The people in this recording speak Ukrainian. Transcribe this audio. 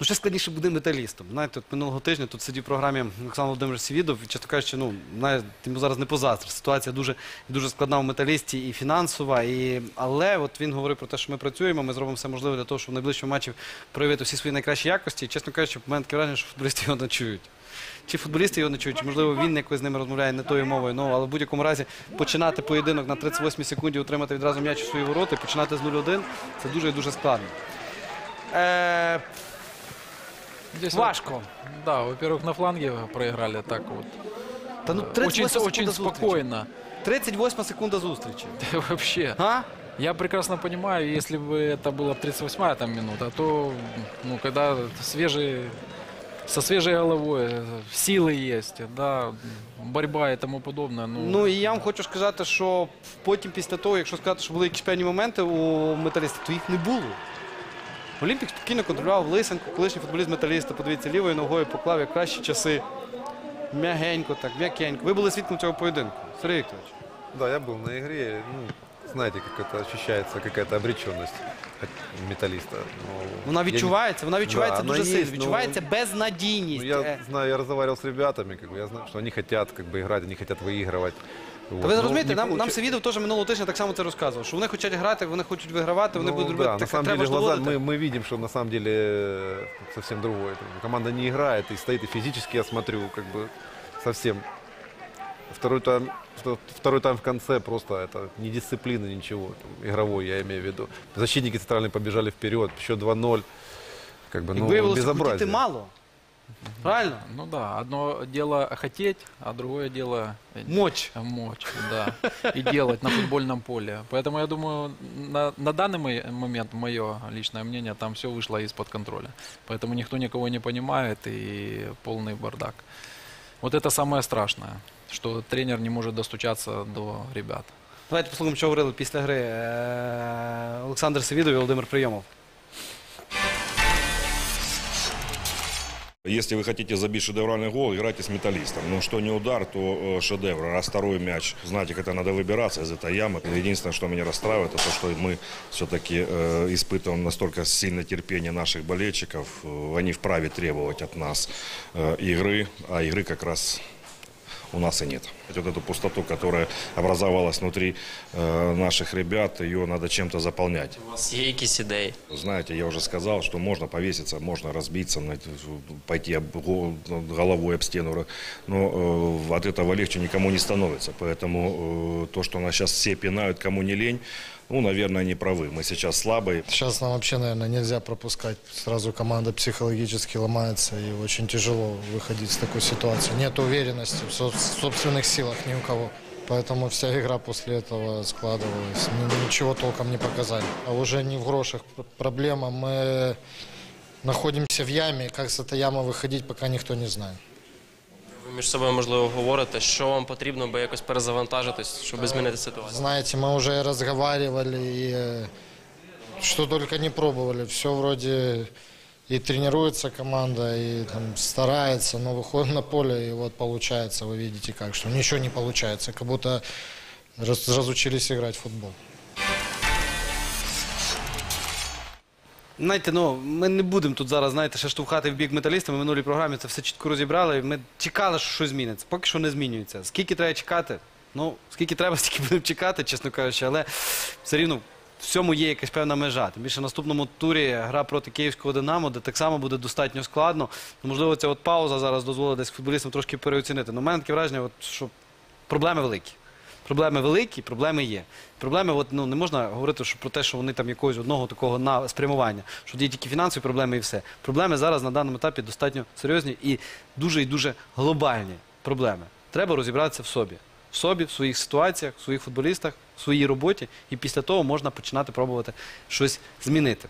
Ну, ще складніше буде металістом. Знаєте, от минулого тижня тут сидів в програмі Олександр Володимирович Сівідов, і, чесно кажучи, ну, знає, йому зараз не позаздриш. Ситуація дуже, дуже складна в металісті і фінансова. І... Але от він говорив про те, що ми працюємо, ми зробимо все можливе для того, щоб в найближчому матчі проявити всі свої найкращі якості. І, чесно кажучи, в мене таке враження, що футболісти його не чують. Чи футболісти його не чують, чи можливо він якось з ними розмовляє не тою мовою. Ну але в будь-якому разі починати поєдинок на 38 секунді, отримати відразу м'яч у свої ворота, починати з 0-1 це дуже і дуже складно. Е, Здесь важко. вот, да, во-первых, на фланге проиграли так вот. Та ну Э, 38 очень, очень секунда зустрічі. спокойно. 38 секунда зустрічі. Вообще. А? Я прекрасно понимаю, если бы это была 38-я там минута, то, ну, когда свежий, со свежей головой, э, силы есть, да, борьба и тому подобное. Ну, Ну і я вам хочу сказати, що потім після того, якщо сказати, що були якісь певні моменти у металіста, то їх не було. Олімпік спокійно контролював Лисенко, колишній футболіст металіста, подивіться, лівою ногою поклав як кращі часи. М'ягенько, так, м'якенько. Ви були свідком цього поєдинку. Сергій Вікторович. Да, я был на игре. Ну, знаете, как это ощущается, какая-то обреченность от металлиста. Но Вона я не- відчувається, вона відчувається Да, дуже вона сильно. є, ну, Відчувається Ну, безнадійність. я Е, знаю, я разговаривал с ребятами, как бы, я знаю, что они хотят как бы играть, они хотят выигрывать. Та Вот. ви Но розумієте, не нам, нам получа- Севідов теж минулого тижня так само це розказував, що вони хочуть грати, вони хочуть вигравати, вони Ну будуть да, робити на так, самом треба деле ж глаза, доводити. мы, мы видим, что на самом деле э, совсем другое. Команда не играет и стоит, и физически я смотрю, как бы совсем. Второй тайм, вто- второй тайм в конце просто это не дисциплина, ничего. там, игровой, я имею в виду. Защитники центральные побежали вперед, счет 2-0. Как бы, І ну, виявилося, хотіти безобразие. мало. Правильно? ну да, одно дело хотеть, а другое дело э, Моч. мочь, да, и делать на футбольном поле. Поэтому я думаю, на, на данный мо- момент, мое личное мнение, там все вышло из-под контроля. Поэтому никто никого не понимает и полный бардак. Вот это самое страшное, что тренер не может достучаться до ребят. Давайте послухаємо, що говорили після гри е, Олександр Севідов і Володимир Прийомов. Если вы хотите забить шедевральный гол, играйте с металлистом. Ну, что не удар, то э, шедевр. Раз второй мяч, знаете, как это надо выбираться из этой ямы. Единственное, что меня расстраивает, это то, что мы все-таки э, испытываем настолько сильное терпение наших болельщиков. Э, Они вправе требовать от нас э, игры, а игры как раз у нас и нет. Вот эту пустоту, которая образовалась внутри э, наших ребят, ее надо чем-то заполнять. У вас є якісь ідеї? Знаете, я уже сказал, что можно повеситься, можно разбиться, на- пойти об- го- головой об стену, но э, от этого легче никому не становится. Поэтому э, то, что нас сейчас все пинают, кому не лень, ну, наверное, они правы. Мы сейчас слабые, Сейчас нам вообще, наверное, нельзя пропускать. Сразу команда психологически ломается и очень тяжело выходить с такой ситуации. Нет уверенности в со- в собственных силах ни у кого. Поэтому вся игра после этого складывалась. Мы ничего толком не показали. А уже не в грошах пр- проблема. Мы находимся в яме. и Как с этой ямы выходить, пока никто не знает. Ви між собою можливо говорите, що вам потрібно, би якось перезавантажитись, щоб змінити ситуацію. Знаете, мы уже и разговаривали, и э, что только не пробовали. Все вроде и тренируется команда, и там, старается, но выходит на поле, и вот получается, вы видите как, что ничего не получается, как будто раз- разучились играть в футбол. Знаєте, ну ми не будемо тут зараз, знаєте, ще штовхати в бік металіста. Ми в минулій програмі це все чітко розібрали. Ми чекали, що щось зміниться. Поки що не змінюється. Скільки треба чекати? Ну, скільки треба, стільки будемо чекати, чесно кажучи, але все рівно в всьому є якась певна межа. Тим більше в наступному турі гра проти київського Динамо, де так само буде достатньо складно. Ну, можливо, ця от пауза зараз дозволить десь футболістам трошки переоцінити. Ну, у мене таке враження, от, що проблеми великі. Проблеми великі, проблеми є. Проблеми, от, ну, не можна говорити що про те, що вони там якогось одного такого на спрямування, що є тільки фінансові проблеми і все. Проблеми зараз на даному етапі достатньо серйозні і дуже і дуже глобальні проблеми. Треба розібратися в собі. В собі, в своїх ситуаціях, в своїх футболістах, в своїй роботі, і після того можна починати пробувати щось змінити.